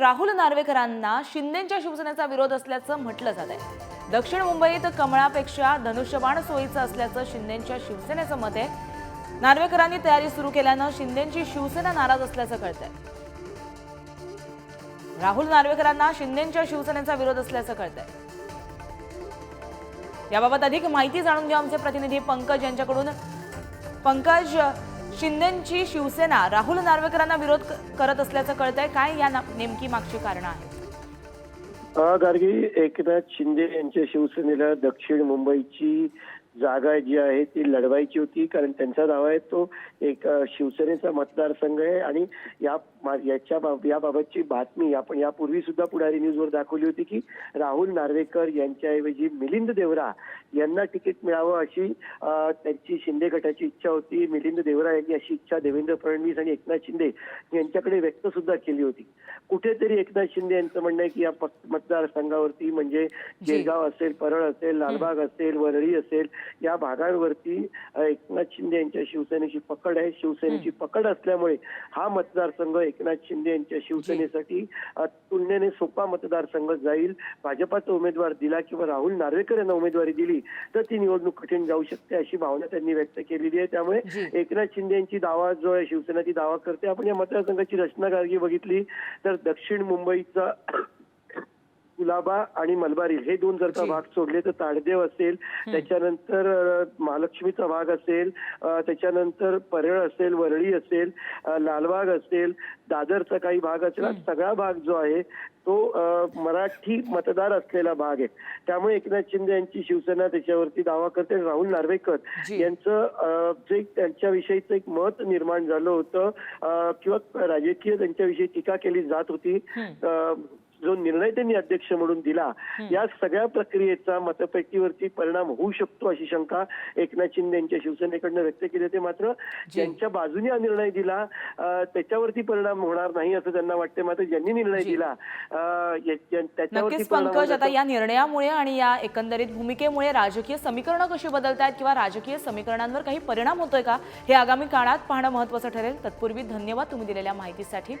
राहुल नार्वेकरांना शिंदेच्या शिवसेनेचा विरोध असल्याचं म्हटलं जात आहे दक्षिण मुंबईत कमळापेक्षा धनुष्यबाण सोयीचं असल्याचं शिंदेच्या शिवसेनेचं मत आहे. नार्वेकरांनी तयारी सुरू केल्यानं शिंदेची शिवसेना नाराज असल्याचं कळतंय. राहुल नार्वेकरांना शिंदेच्या शिवसेनेचा विरोध असल्याचं कळतंय. याबाबत अधिक माहिती जाणून घेऊ आमचे प्रतिनिधी पंकज यांच्याकडून. पंकज शिंदेची शिवसेना राहुल नार्वेकरांना विरोध करत असल्याचं कळतंय. काय या ना- नेमकी मागची कारण आहेत? गार्गी एकनाथ शिंदे यांच्या शिवसेनेला दक्षिण मुंबईची जागा जी आहे ती लढवायची होती कारण त्यांचा दावा आहे तो एक शिवसेनेचा मतदारसंघ आहे आणि या याच्या बाब- याबाबतची बातमी आपण यापूर्वी सुद्धा पुढारी न्यूजवर दाखवली होती की राहुल नार्वेकर यांच्याऐवजी मिलिंद देवरा यांना तिकीट मिळावं अशी त्यांची शिंदे गटाची इच्छा होती. मिलिंद देवरा यांनी अशी इच्छा देवेंद्र फडणवीस आणि एकनाथ शिंदे यांच्याकडे व्यक्त सुद्धा केली होती. कुठेतरी एकनाथ शिंदे यांचं म्हणणं आहे की या मतदारसंघावरती म्हणजे गिरगाव असेल परळ असेल लालबाग असेल वरळी असेल या भागांवरती एकनाथ शिंदे यांच्या शिवसेनेची पकड आहे. शिवसेनेची पकड असल्यामुळे हा मतदारसंघ एकनाथ शिंदे यांच्या शिवसेनेसाठी तुलनेने सोपा मतदारसंघ जाईल. भाजपाचा उमेदवार दिला किंवा राहुल नार्वेकर यांना उमेदवारी दिली तर ती निवडणूक कठीण जाऊ शकते अशी भावना त्यांनी व्यक्त केलेली आहे. त्यामुळे. एकनाथ शिंदे यांची दावा जो आहे शिवसेना ती दावा करते. आपण या मतदारसंघाची रचना गार्गी बघितली तर दक्षिण मुंबईचा कुलाबा आणि मलबारी हे दोन जर का. भाग सोडले तर ताडदेव असेल त्याच्यानंतर महालक्ष्मीचा भाग असेल त्याच्यानंतर परळ असेल वरळी असेल लालबाग असेल दादरचा काही भाग असेल सगळा भाग जो आहे तो मराठी मतदार असलेला भाग आहे त्यामुळे एकनाथ शिंदे यांची शिवसेना त्याच्यावरती दावा करते राहुल नार्वेकर. यांचं जे त्यांच्याविषयीचं एक मत निर्माण झालं होतं किंवा राजकीय त्यांच्याविषयी टीका केली जात होती जो निर्णय त्यांनी अध्यक्ष म्हणून दिला या सगळ्या प्रक्रियेचा मतपेटीवरती परिणाम होऊ शकतो अशी शंका एकनाथ शिंदे यांच्या शिवसेनेकडनं व्यक्त केली होती. मात्र ज्यांच्या बाजूने हा निर्णय दिला त्याच्यावरती परिणाम होणार नाही असं त्यांना वाटते मात्र ज्यांनी निर्णय. दिला त्याच्यावरती पंकज आता या निर्णयामुळे आणि या एकंदरीत भूमिकेमुळे राजकीय समीकरणं कशी बदलतायत किंवा राजकीय समीकरणांवर काही परिणाम होतोय का हे आगामी काळात पाहणं महत्वाचं ठरेल. तत्पूर्वी धन्यवाद तुम्ही दिलेल्या माहितीसाठी.